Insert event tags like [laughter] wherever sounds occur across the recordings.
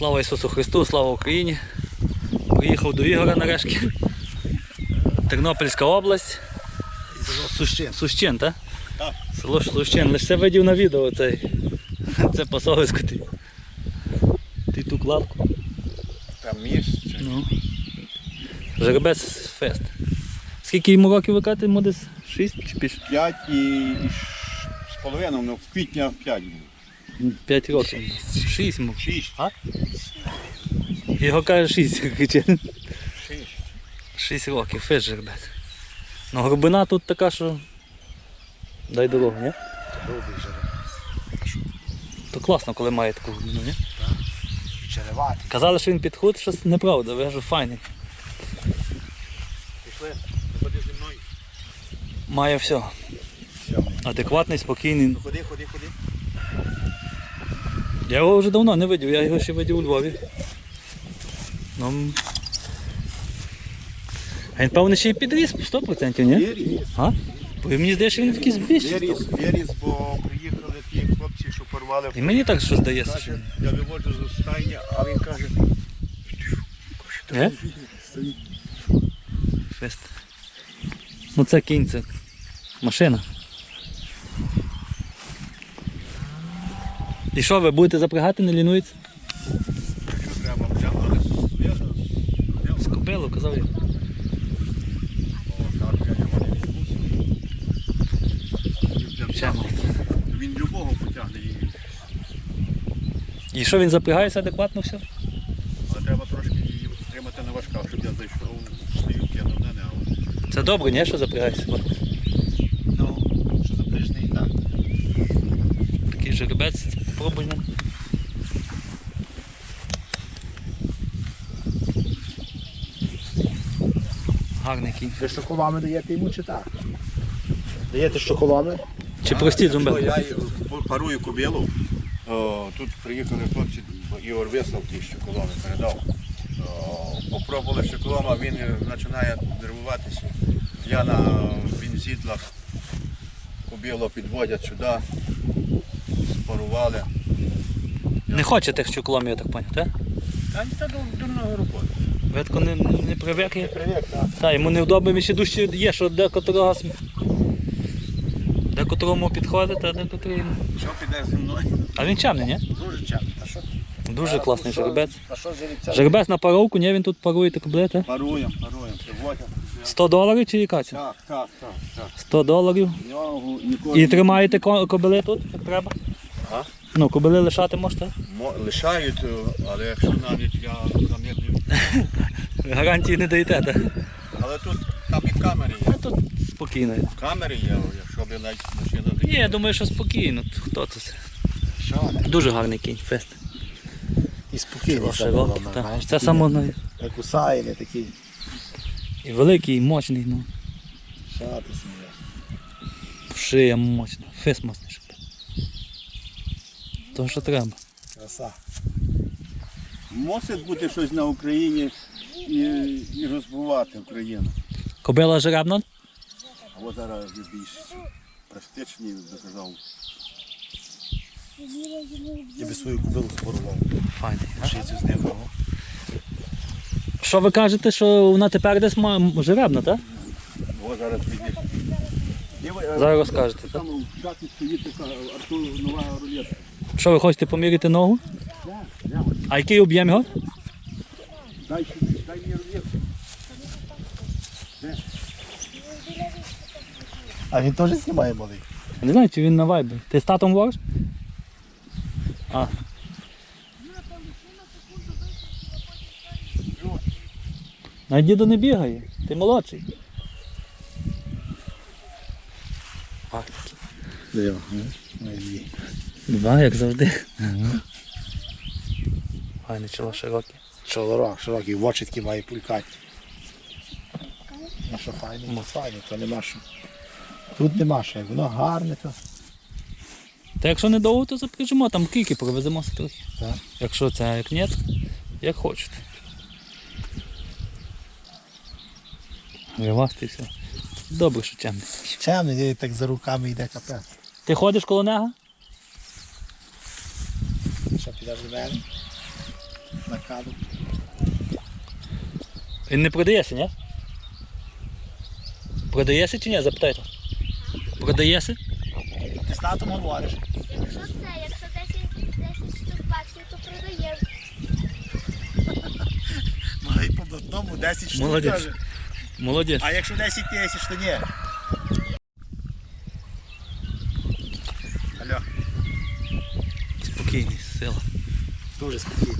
Слава Ісусу Христу, слава Україні. Приїхав до Ігора нарешті. Тернопільська область. Сущин. Сущин, так? Так. Село Сущин. Лише видів на відео цей. [laughs] Це пасовисько ти. Ти ту кладку. Там місце. Ну. Жеребець фест. Скільки йому років ви кажете, йому десь 6 чи більше? П'ять і, і ш- з половиною, ну в квітня п'ять було. 5 років. 6 йому. Шість. А? Його каже 6 кричить. Шість. 6 років, фест жеребець. Ну глибина тут така, що. Дай дорогу, ні? Добрий жеребець. То класно, коли має таку глибину, ні? Череватий. Казали, що він підход, щось неправда, ви кажу, файний. Пішли. Ходи зі мною. Має все. Все. Адекватний, спокійний. Ходи, ходи, ходи. Я його вже давно не видів, я його ще видів у Львові. Ну, а він, певно, ще й підріс 100%, ні? Віріс. А? Бо мені здається, що він якийсь більший. Віріс, став. віріс, бо приїхали ті хлопці, що порвали. І мені так щось здається. Що... Каже, я виводжу з стайні, а він каже, Е? Фест. Ну це кінь, це машина. І що, ви будете запрягати, не лінується? що треба взяти, але зв'язано. З казав я. Він любого потягне її, І що він запрягається адекватно все? але треба трошки її тримати на важках, щоб я зайшов, стою на не, але Це добре, ні, що запрягається? ну, що запряжний так. Такий жеребець, попробуй. Гарний кінь. Ви шоколами даєте йому чи так? Даєте шоколами? Чи прості зумби? Я парую кобилу. О, тут приїхали хлопці, Ігор вислав ті щоколоми, передав. О, Попробували щоколом, він починає нервуватися. Я на бензитлах кобилу підводять сюди, спарували. Не хоче тих чоколом, я так поняв, так? Та ні, та дурного роботи. Ви тако не, не привикли? Привіт, так. Так, йому невдобно, він ще дужче є, що декотрого декотрому підходить, а декотрий. Що піде зі мною? А він чемний, ні? Дуже чемно. А що? Дуже класний жеребець. А що жеребця? Жеребець на паровку, ні, він тут парує таку блете. Паруємо, паруємо, приводять. 100 доларів чи яка це? Так, так, так, так. 100 доларів. Нього ніколи І тримаєте ко- кобили тут, як треба? Ну, кобили лишати можете. Мо- лишають, е, але якщо навіть я замірний. [laughs] Гарантії не даєте, так? Але тут там і камери є. Ну тут спокійно. Камери є, якщо б навіть машина Ні, я думаю, що спокійно. Хто тут? Що? Дуже гарний кінь, фест. І спокійно. Широкий, так. Це най- Як кусає, не такий. і великий, і мощний, ну. Що ти? Шия мощна, фест мощний. То, що треба. Краса. Мусить бути щось на Україні і, і розвивати Україну. Кобила жеребна? А от зараз є більш практичні, доказав. Я би свою кубилу спорував. Файний. Шицю з ним. Що ви кажете, що вона тепер десь ма- жеребна, так? О, зараз піде. Зараз розкажете? Там в шаті стоїть така Артур нова рулетка. Що ви хочете поміряти ногу? А який об'єм його? Дай, дай мені рулетку. А він теж знімає малий. Не знаю, чи він на вайбі. Ти з татом говориш? А. На діду не бігає, ти молодший. А, Два, як завжди. Файне чоло широке. Шолорок, широкий, в очі такі має пулькати. Ну що файне? Ну. Файне, то нема що. Тут нема що, як воно гарне, то. Та якщо не довго, то запряжемо, там кільки провеземо трохи. Так. Якщо це як ні, як хочете. Вивасти все. Добре, що темне. Чемний, так за руками йде капець. Ти ходиш коло нього? Що підеш до. Він не продається, ні? Продається чи ні? Запитайте. Продається? Ти з татом говориш. Якщо це, якщо 10, 10 штук баксів, то продає. [laughs] Ну і по одному 10 штук Молодець. каже. Молодець. А якщо 10 тисяч, то ні. Алло, Спокійний, сила. Дуже спокійно.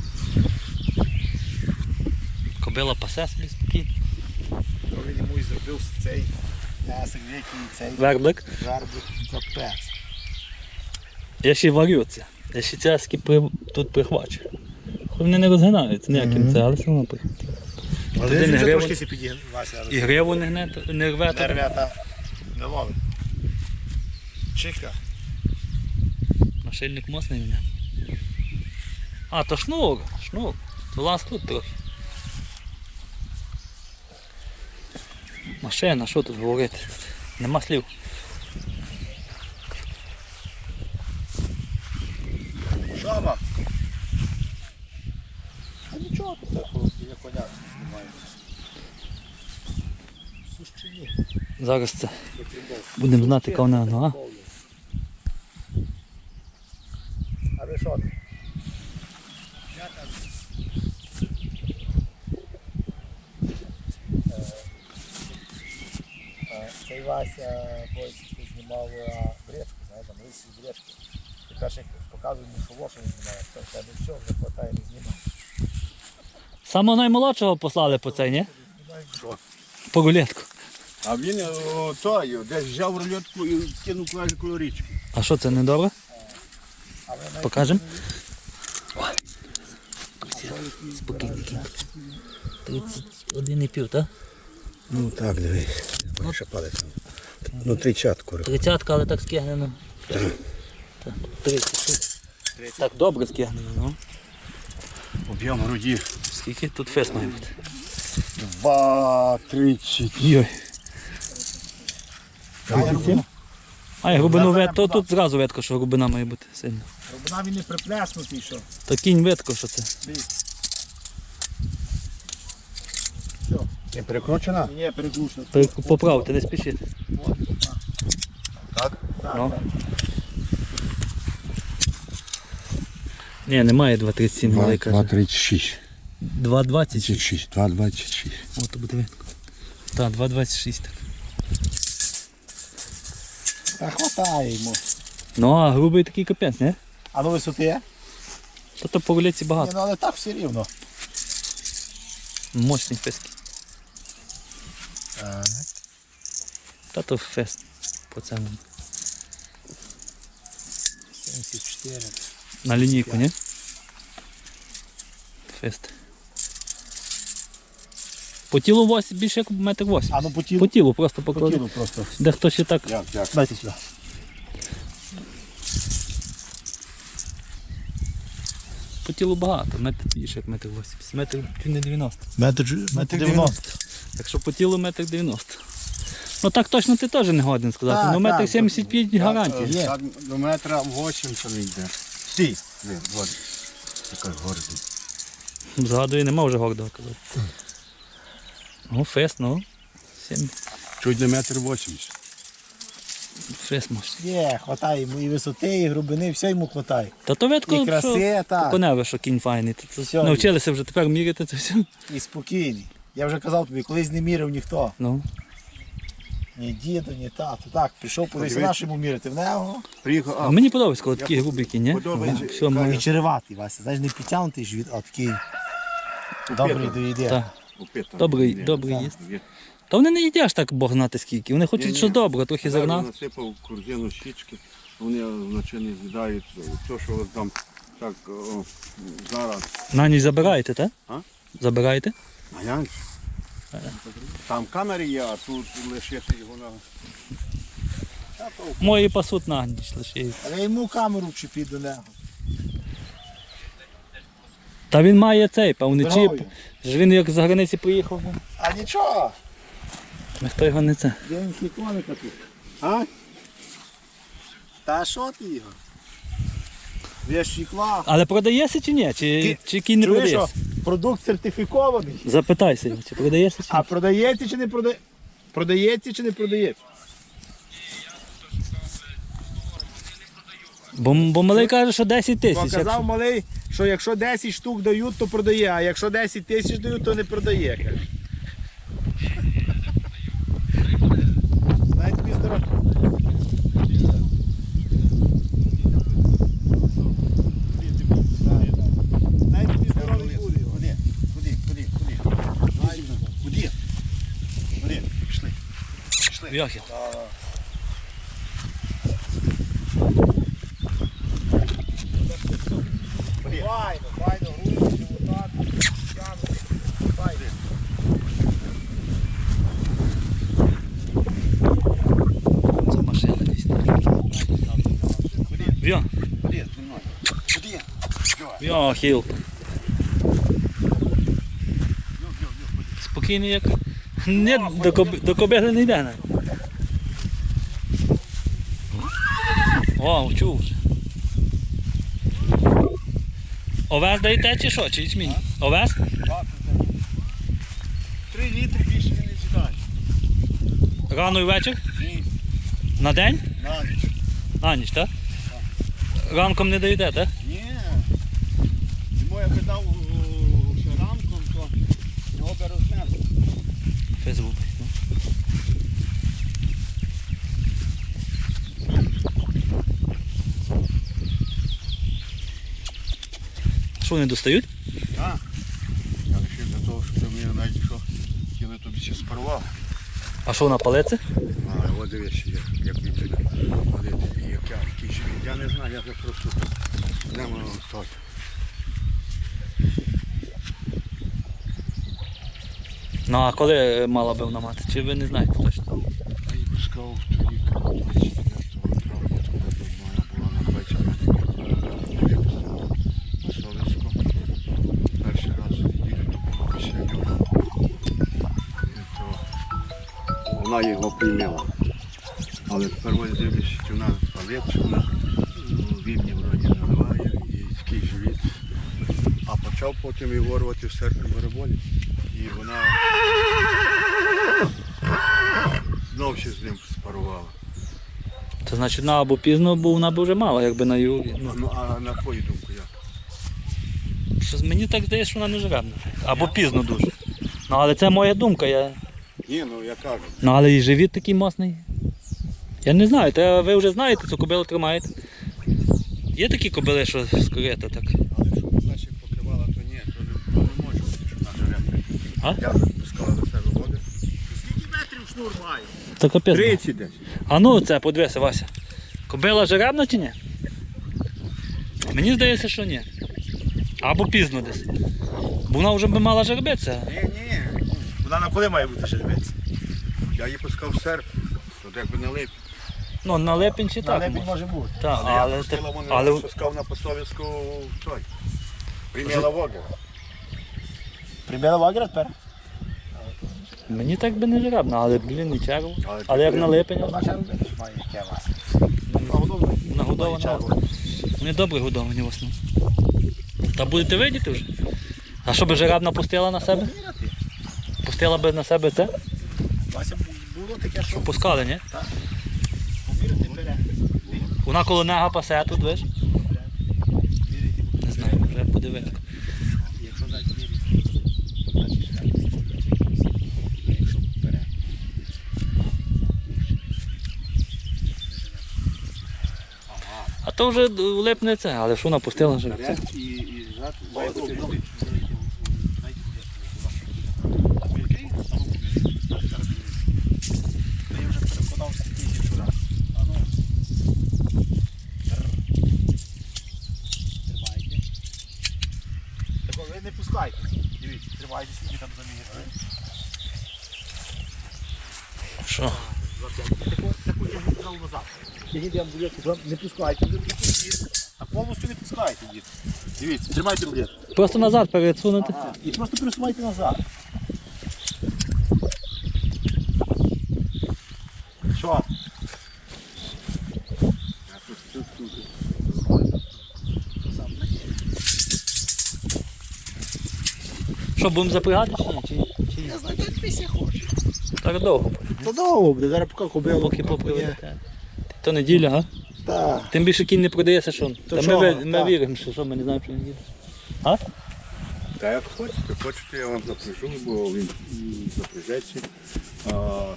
Кобила пасе собі спокійно. Він йому і зробив цей ясик який цей Верблик. вербик капець. Я ще варю це. Я ще цяски при... тут прихвачу. Вони не розгинаються ніяким це, але все одно при- Але він не вже трошки сі підігнався. І гриву не, гне, не рве. Не рве та не ловить. Чиха. Нашильник мощний мене. А, то шнур, шнур. То лаз тут трохи. Машина, що тут говорити? Нема слів. Що вам? А нічого тут такого біля коня немає. Сущині. Зараз це будемо знати, яка вона нога. А ви що? Цей Вася Бойцький знімав а, бречку, знаєте, там лисі бречки. І перший показує йому, що лоша не знімає, то в тебе все, вже хватає, не знімає. Самого наймолодшого послали по цей, ні? По рулетку. А він о, той, десь взяв рульотку і кинув каже коло річки. А що це не добре? Покажемо. Спокійний 31,5, так? Ну так, дивись. Ще палець. Ну, тридцятку. Тридцятка, але так скигнено. Так, 30. Так добре скигнено, ну. Об'єм груді. Скільки тут фест має бути? Два, тридцять. Йой. А, і глибину вет, то тут зразу ветко, що глибина має бути сильно. Рубина він не приплеснутий, що. То кінь ветко, що це. Не перекручена? Ні, переглушено. Пер- Поправте, не спішіть. Так. Ну. Ні, немає 2,37 малий каже. 2,36. 2,20. 36, 2,26. О, то буде ветко. Так, 2,26 так. Та хватає йому. Ну, а грубий такий капець, не? А ну висоти є? Та то по рулетці Ні, багато. ну але так все рівно. Мощні фески. Та то фест. По цьому. 74. На лінійку, ні? Фест. По тілу вось, більше як метр восім. А ну по тілу. По тілу просто По поклади. тілу просто. Дехто ще так. Як, як? Дайте сюди. По тілу багато, метр більше як метр вісімдесят. Метр чи не 90. Метр, метр 90. Якщо по тілу метр 90. Ну так точно ти теж не годен сказати. Так, ну метр так, 75 гарантія. Є. До метра 80 не йде. Стій. Ні, от. Така гордий. Згадую, нема вже гордого казати. Ну, фест, ну. Сім. Чуть не метр 80. Фест може. Є, хватає йому і висоти, і глибини, все йому хватає. Та то ветко, І що краси, так. коневе, що кінь файний. То, то, Всьо. навчилися вже тепер міряти це все. І спокійний. Я вже казав тобі, колись не мірив ніхто. Ну. Ні діду, ні тату. Так, пішов по Подивіться. нашому мірити в нього. Приїхав, А а, мені подобається, коли такі грубі ні? Подобається. Все, може. І череватий, Вася. Знаєш, не підтягнутий живіт, а такий добрий доїде. Так. опитаний. Добрий, добрий так. їсть. Є. Та вони не їдять так Бог знати скільки. Вони хочуть Ні-ні. що добре, трохи Я зерна. насипав корзину щічки, вони вночі не з'їдають. То, що от там так о, зараз. На ніч забираєте, так? А? Забираєте? А як? Там камери є, а тут лишити його на. Мої пасуть на ніч лише. Але йому камеру вчепіть до нього. Та він має цей, певний чіп. Ж він як з границі приїхав, А нічого, ніхто його не це. деньги коника тут. А? Та що ти його? Вещі кла. Але продається чи ні? Чи, Ти чи який не Чуєш, що продається? Продукт сертифікований. Запитайся його, чи продається чи А продається чи не продається? Продається чи не продається? Бо, бо малий каже, що 10 тисяч. Показав якщо- малий, що якщо 10 штук дають, то продає, а якщо 10 тисяч дають, то не продає. каже. Дай тобі здоров'я. Дай тобі здоров'я буде. Куди? Куди? Куди? Куди? Куди? Куди? Пішли. Йохи. Файно, файно, грудь, животак, тягнути. Файно. Це машина десь. Йо, хіл. Спокійний як. Ні, до, коб... до кобили не йде. О, чув. Овес даєте чи що? Чи ячмінь? Овес? Три літри більше він не з'їдає. Рано і вечір? Ні, На день? на ніч. На ніч, так? Ранком не даєте, так? Ні. Йому я питав о, ще ранком, то його би рознесли. Фейсбук. ну. Що вони достають? Так. Я лише для того, щоб ти мені навіть що хотіли тобі ще спарував. А що на палиці? А, от дивись, як, як він тебе. Як я, який живий. Я не знаю, я вже просто не можу стати. Ну а коли мала би вона мати? Чи ви не знаєте точно? А і пускав тоді 29 прийняла. Але тепер ось дивлюсь, що вона палить, що вроді наливає і такий живіт. А почав потім її ворвати в серпні бараболі. І вона знов ще з ним спарувала. Це значить на або пізно, бо вона б вже мала, якби на югі. Ну, Ну а на твою думку як? щось мені так здається, що вона не жеребна. Або пізно дуже. Ну але це моя думка. Я... Ні, ну я кажу. Ну але і живіт такий мощний. Я не знаю, та ви вже знаєте, цю кобилу тримаєте. Є такі кобили, що з так. Але щоб вона ще покривала, то ні, то не, то не може бути, що вона жеребна. А? Я вже пускала до себе води. Скільки метрів шнур має? Це капець. 30 десь. А ну це подивися, Вася. Кобила жеребна чи ні? Мені здається, що ні. Або пізно десь. Бо вона вже би мала жеребитися. Ні, ні. Вона на коли має бути жеребець? Я її пускав в серпні. Тут якби не лип. Ну, на липень чи На так. лебідь може. може бути. Так, Але, я але, пустила, вони але пускав на посовіцьку той. Прийняла вогер. Приміла вагера тепер? мені так би не жеребна, але блін, і черво. Але Але як на липень, Вона ще робити має яке вас. нагодована. Вони добре годовані в основному. Та будете видіти вже. А що би жеребна пустила на себе? Пустила би на себе це? Вася було таке, що Що пускали, ні? поміряти бере. Вона коло нега пасе тут, виш? Не знаю, вже подивитися. Якщо дати міряти, значить жеребець. Якщо бере. А то вже липне це, але що вона пустила вже? Це. І, і тем рулетку, не пускайте, не пускайте. А повністю не пускайте, їх. Дивіться, тримайте рулетку. Просто назад пересунути. Ага. І просто пересувайте назад. Що? Що, будемо запрягати чи? Чи, чи... Я знаю, як після хоче. Так довго. Та довго буде, зараз поки кобилу. Поки попливе. То неділя, га? Так. Тим більше кінь не продається, що? Та ми, чого? ви- ми Так. віримо, що, що ми не знаємо, що неділя. Та як хочете, хочете, я вам запряжу, бо він м, запряжеться. А, то.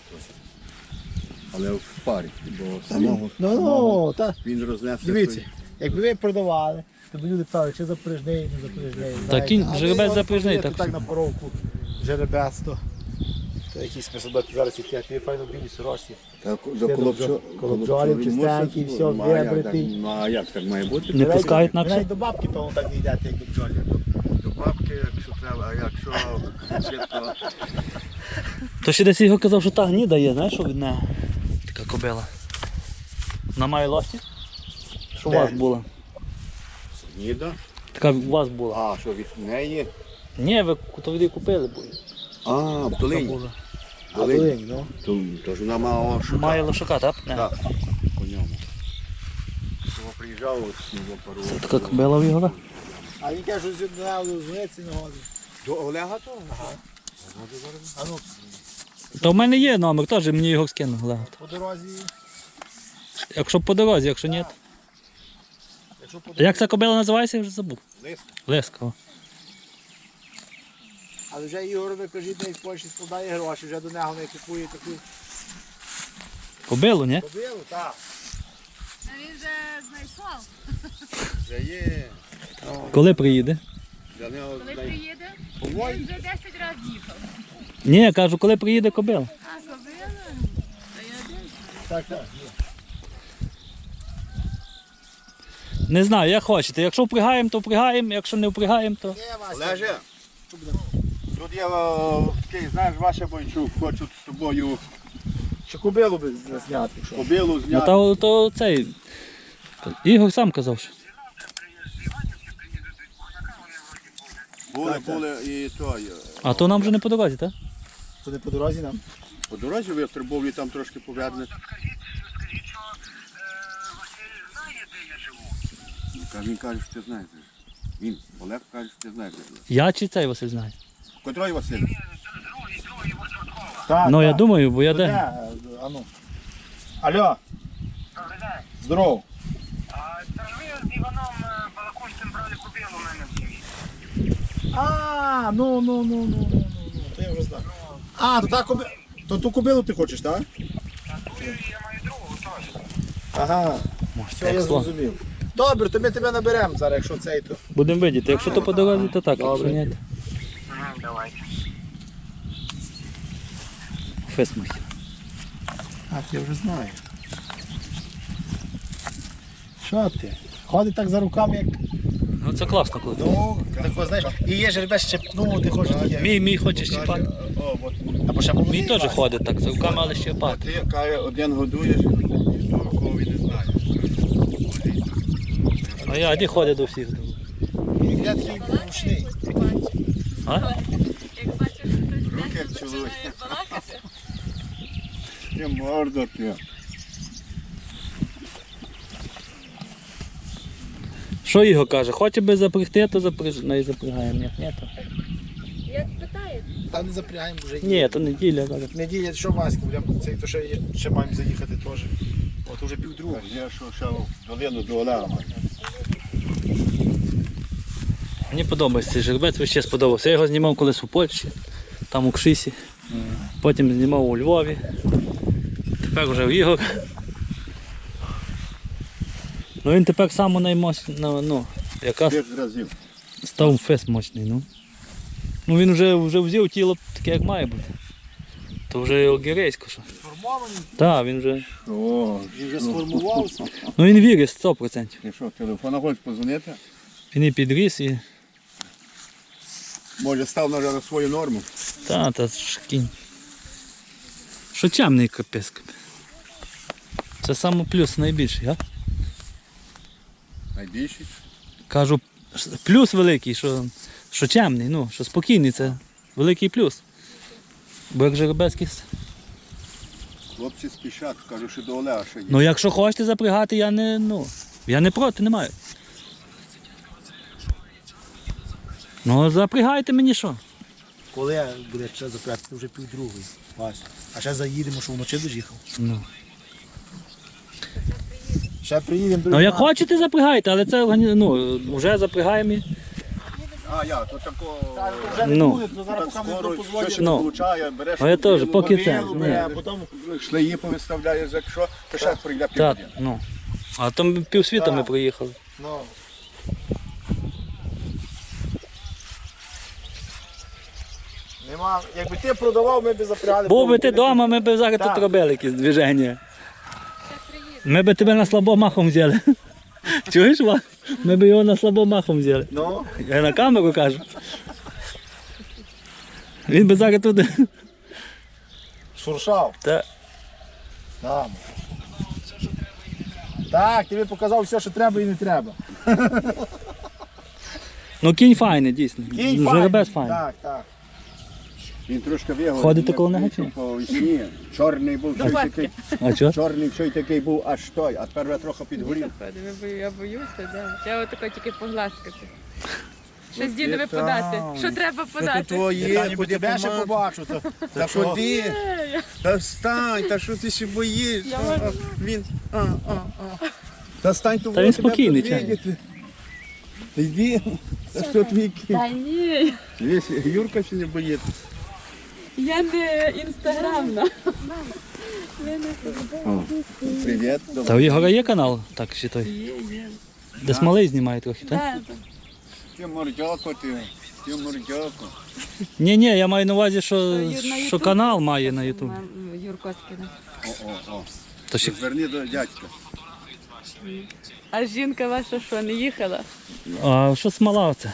але в парі, бо самого Ну, ну, та. він рознесе. Дивіться, той- якби ви продавали, то б люди питали, чи запряжний, не запряжний. знаєте. кінь, А ви жеребець от так. Так на поровку жеребець, то. То якісь ми зараз які, які файно білі сорочці. Та до Ще колобчо- чистенький, все, ну, а як вибритий. Ну а як так має бути? Не пускають на Ви все? навіть до бабки, певно, так не йдете, як до бджолі. До бабки, якщо треба, а якщо то То ще десь його казав, що та гніда є, знаєш, що від неї? Така кобила. Вона має лості? Що у Де? вас була? ніда. Така у вас була. А, що від неї? Ні, ви то від її купили, бо А, в долині. була. Долинь, ну. То, то ж вона мала шукати. Має лошака, так? Так, по ньому. Того приїжджав з його пару. Така кобила в його. А він каже, що з одного дзвониться не годить. До Олега то? А ну, То в мене є номер, теж мені його скинув по дорозі, Якщо по дорозі, якщо ні. якщо по Як ця кобила називається, я вже забув. Лиска. Леска. о. Але вже Ігор, ви кажіть, не в Польщі складає гроші, вже до нього не купує таку Кобилу, ні? кобилу, так. Він вже знайшов. Вже є. Коли приїде? Для нього Коли знай- приїде, По-моєму, він вже 10 разів їхав. Ні, я кажу, коли приїде кобила. А, кобила? Та я один. Так, так. Не знаю, як хочете. Якщо впрягаємо, то впрягаємо, якщо не впрягаємо, то. Ні, Вася. Олеже, тут є о, такий, знаєш, Вася Бойчук, хочуть з тобою Чи кобилу би зняти, якщо. кобилу Ну, зняти. то, то цей. Ігор сам казав, що. Були, були і той. е, А то нам вже не по дорозі, так? То не по дорозі нам. По дорозі вистрибов і там трошки поверне. Ну, каже, Він каже, що ти знаєш. Він, Олег каже, що ти знаєш. Я чи цей Василь знає? Котрий Василь? Так, Ну я так. думаю, бо я де? де. А ну. Алло. Здоров. А, ну, ну, ну, ну, ну, ну, ну, то я вже знаю. А, то та коби... То ту кобилу ти хочеш, так? Ага, все, я Як слон. зрозумів. Добре, то ми тебе наберемо зараз, якщо цей, то. Будемо видіти. Якщо то по дорозі, то так, якщо ні. то- Фесмахи. А, я вже знаю. Що ти? Ходить так за руками, як. Ну це класно, коли. Ну, так, знаєш, і є жеребець щепнув, ти хочеш таке. Мій, мій хоче щіпати. О, от. Або ще молодий, Мій теж ходить так, за руками, але А ти, каже, один годуєш, того кого він не знає. А я один ходить до всіх. Я такий ручний. А? Як бачиш, хтось Руки як десь починає балакати, Ти морда ти. Що Ігор каже? Хоче би запрягти, то запряж... не запрягаємо. Ні, ні, то. як питає. Та не запрягаємо вже. Ні, то неділя. каже. Неділя, що Васька, будемо цей, то ще, є- ще маємо заїхати теж. От уже півдруга. Я що ще в долину до Олега. Мені подобається цей жеребець, весь ще сподобався. Я його знімав колись у Польщі, там у Кшисі. Потім знімав у Львові. Тепер вже в Ігор. Ну він тепер саме наймощний, ну, якраз разів. став фест мощний. Ну. ну він вже, вже взяв тіло таке, як має бути. То вже огірейсько що. Сформований, Так, він вже. О, він вже сформувався. Ну він вірить 100%. ти що, телефона хочеш позвонити? Він і підріс і. Може став на на свою норму. Та, та ж кінь. Що чемний капець. капець. Це саме плюс найбільший, а? Найбільший. Кажу, плюс великий, що, що чемний, ну, що спокійний, це великий плюс. Бо як жеребецький. с- Хлопці спішать, кажуть, що до Олега ще є. Ну якщо хочете запрягати, я не, ну, я не проти, не маю. Ну запрягайте мені що? Коли буде ще запрятати, це вже півдругої. Вася. А ще заїдемо, що вночі доїхав. Ну. Ще приїдемо ну як хочете, запрягайте, але це ну, вже запрягаємо. і- А я, то тако. Вже не Ну. буде, то зараз Так поки ми скоро дозволять. щось Ну. получає, береш. А я теж, поки це, ні. бере, а потім шлеї повиставляєш, якщо, то ще прийде Так, півдня. ну. А там півсвіта ми Так. проїхали. Ну. Нема. Якби ти продавав, ми б запрягали. Був би ти вдома, ми б зараз Так. тут робили якісь движення. Ми б тебе на слабо махом взяли. [laughs] Чуєш, Ва? Ми б його на слабо махом взяли. Ну, Я на камеру кажу. Він би зараз туди. шуршав. Та, Там. Так, тобі показав все, що треба і не треба. ну кінь файний, дійсно. Кінь Ну, Жеребець файний. Так, так. Він трошки вигодив. Ходите коло нього чи? По весні. Чорний був, щось такий. А що? Чорний щось такий був аж той, а тепер вже трохи підгорів. Ходимо, я бою- Я боюся, да. Я отако тільки погласкати. Щось дідові ти подати. Що треба Та подати? твоє, куди тебе ще побачу. То, Та ходи, та встань, та що ти ще боїш? Я А, можу. Він, а, а, а. Та стань тут, Та він спокійний. Йди, та що твій кінь? Та ні, Весь Юрка ще не боїться. Я не інстаграмна. Привіт. Та у Ігора є канал, так чи той. Є, є. Де малий знімає трохи, так? Да, да. Ти мордяко, ти, ти мордяко. Ні, ні, я маю на увазі, що, що канал має на Ютубі. Юрко скине. О, о, о. То ще Зверни до дядька. А жінка ваша що, не їхала? А що смола оце?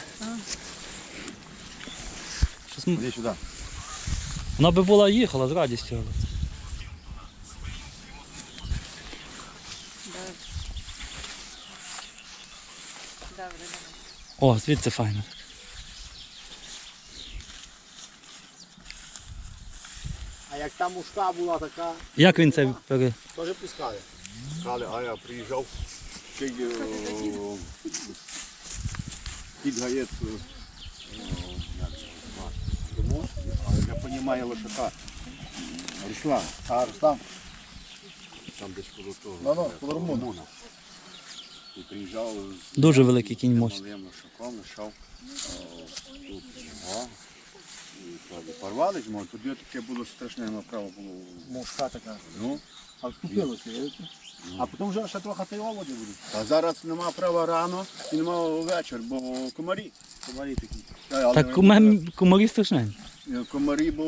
Що см... Іди сюди. Вона би була їхала з радістю. але. О, звідси файно. А як та мушка була така, Як він це пере... теж пускали. Але, а я приїжджав, ще й під гаєць о, як його звати, тому, але лошака. Руслан, А, Рустам, там десь коло того. Ну-ну, коло Румуна. Румуна. І приїжджав з Дуже великий кінь малим мощний. лошаком, йшов тут його. І порвали зимою, тоді таке було страшне, направо було. мушка така. Ну, А вступилося, видите? А потім вже ще трохи та й оводі будуть. а зараз нема права рано і нема вечір, бо комарі. Комарі такі. Та, але Так куме- кумарі страшненькі. Е, Комарі, бо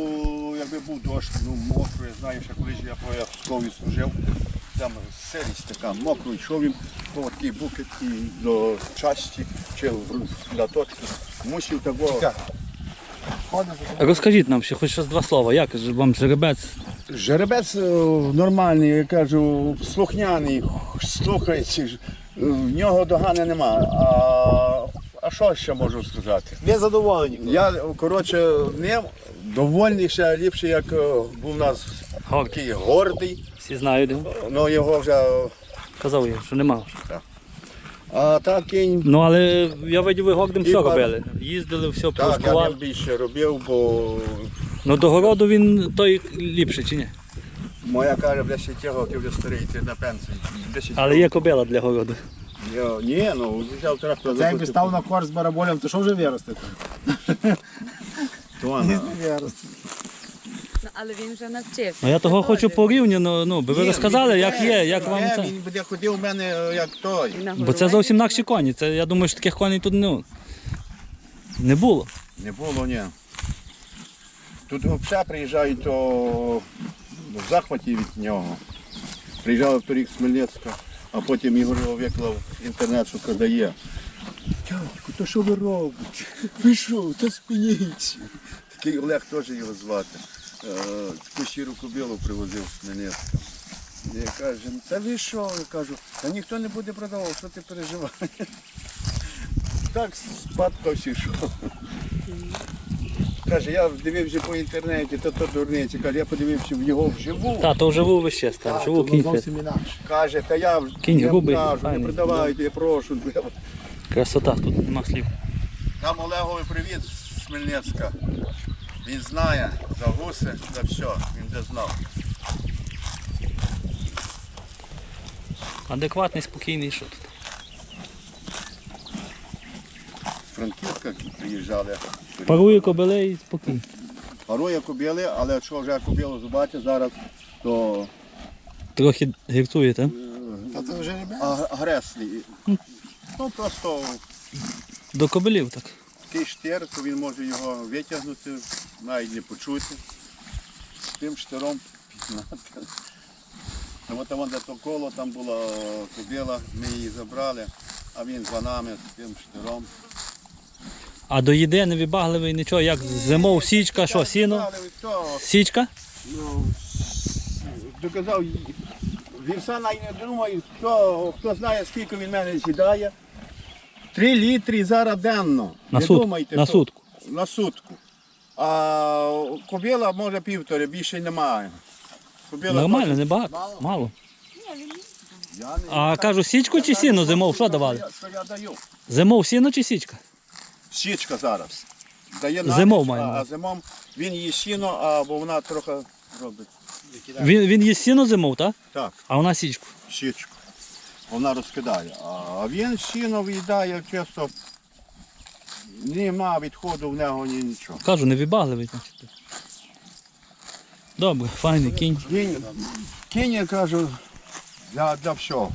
якби був дощ, ну мокро, я знаю, що колись я по Яскові служив, там сирість така, мокро, йшов він по такий букет і до часті чи в для точки. Мусив такого. Розкажіть нам ще хоч щось два слова. Як вам жеребець? Жеребець е, нормальний, я кажу, слухняний, слухається. е, В нього догани нема. Що ще можу сказати? Ви задоволені. Я, коротше, ним довольний ще ліпше, як е, був у нас Гор. такий гордий. Всі знають. де. Ну його вже. Казав я, що нема. А так кінь. Ну але я видів, ви гордим все робили. Їздили, все Так, я ним більше робив, бо Ну до городу він той ліпший чи ні? моя каже, 10 років вже старий, ти на пенсії. 10 Але є кобила для городу. Я, ні, ну взяв трактор. Це якби став на корс з бараболем, то що вже виросте? То вона. Виросте. Ну, але він вже навчився. Ну я того хочу порівняно, ну, би ви Ні, розказали, він як буде, є, як вам це. Він буде ходив у мене е, як той. Бо це зовсім інакші коні. Це, я думаю, що таких коней тут ну, не було. Не було, ні. Тут взагалі приїжджають то в захваті від нього. Приїжджали в торік з Хмельницька, а потім його виклав в інтернет, що продає. Дядьку, то що ви робите? Ви та спиніться. Такий Олег теж його звати. Е, Таку щиру кобилу привозив з Хмельницька. Я кажу, та ви що? Я кажу, та ніхто не буде продавав, що ти переживаєш? Так спадкався, що. Каже, я дивився по інтернеті, то то дурниці. Каже, я подивився в його вживу. Та, то вживу вище став, Так, то кінь. зовсім інакше. Каже, та я Кінь я грубий, кажу, не файний. продавайте, я прошу. Красота, тут нема слів. Там Олегові привіт з Хмельницька. Він знає за гуси, за все, він де знав. Адекватний, спокійний, що тут. Франківська приїжджали. Парує кобили і спокійно. Парує кобіли, але якщо вже кобілу зубати зараз, то Трохи гірцуєте. Та це вже ребята. а- агресний. Ну просто До кобилів так. такий штир, то він може його витягнути, навіть не почути. З тим штиром пізнати. Ну, от там, де то коло, там була кобила, ми її забрали, а він за нами з тим штиром. А до їди не вибагливий нічого, як зимов січка, що, сіно? Січка? ну, доказав, вірса навіть не думає, хто, хто знає, скільки він мене сідає. Три літри зараз денно. На, не сут, думайте, на що- сутку. на сутку. А кобила може півтори, більше немає. Кобила Нормально, не багато. Мало? Я не- А кажу, січку чи сіно зимов, що давали? Що я даю? Зимов сіно чи січка? Щічка зараз. Дає на Зимов маємо. а, а зимом він їсть сіно, а бо вона трохи робить. Він, він їсть сіно зимов, так? Так, А вона січку. щічку. Вона розкидає. А він сіно в'їдає чисто. Нема відходу в нього ні нічого. Кажу, не вибагливий, значить. Добре, файний кінь. Кінь, кінь я кажу, для, для всього.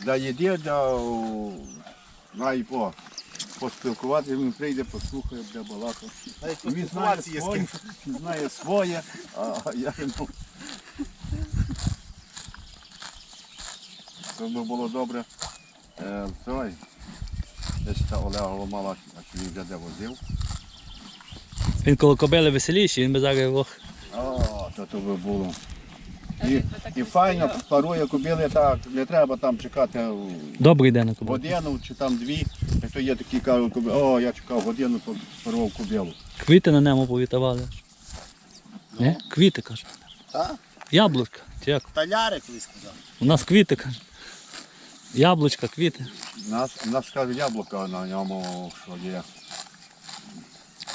Для їди, для навіть по, поспілкуватися, він прийде, послухає, буде балакати. Він знає своє, він знає своє, а я ну. Це би було добре. Е, той, десь та Олега мала, а чи він вже де возив. Він коло кобили веселіший, він би зараз його. О, то то би було. І, і файно парує кобили так, не треба там чекати Добрий день на годину чи там дві. То є такі кажуть, о, я чекав годину, то парував кобилу. Квіти на ньому повітавали. Не? Квіти, кажу. Так? Яблучка. Чи як? Таляри колись сказав. У нас квіти, каже. Яблучка, квіти. Нас, нас каже яблука на ньому, що є.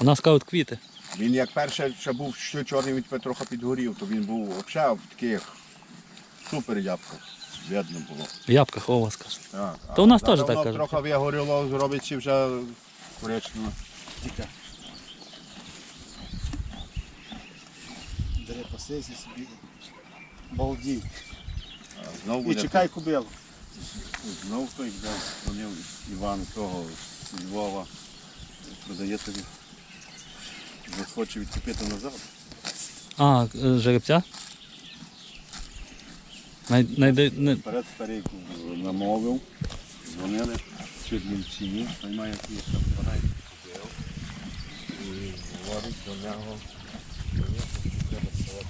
У нас кажуть квіти. Він як перше ще був ще чорний, він тепер трохи підгорів, то він був взагалі в таких супер ябках. Видно було. В ябках у вас каже. Так. То у нас А теж давно так кажуть. Трохи вигоріло, зробиться вже коричнево. Бери посиці собі. Балдій. Знову І буде чекай кубилу. Знов той де дзвонив Іван того з Львова. Продає тобі. Вже хоче відкупити назад. А, е, жеребця? Най, найде- не- Перед старейку намовив, дзвонили, чи він в ціні, наймає якийсь там парай купив. І говорить до нього, що треба село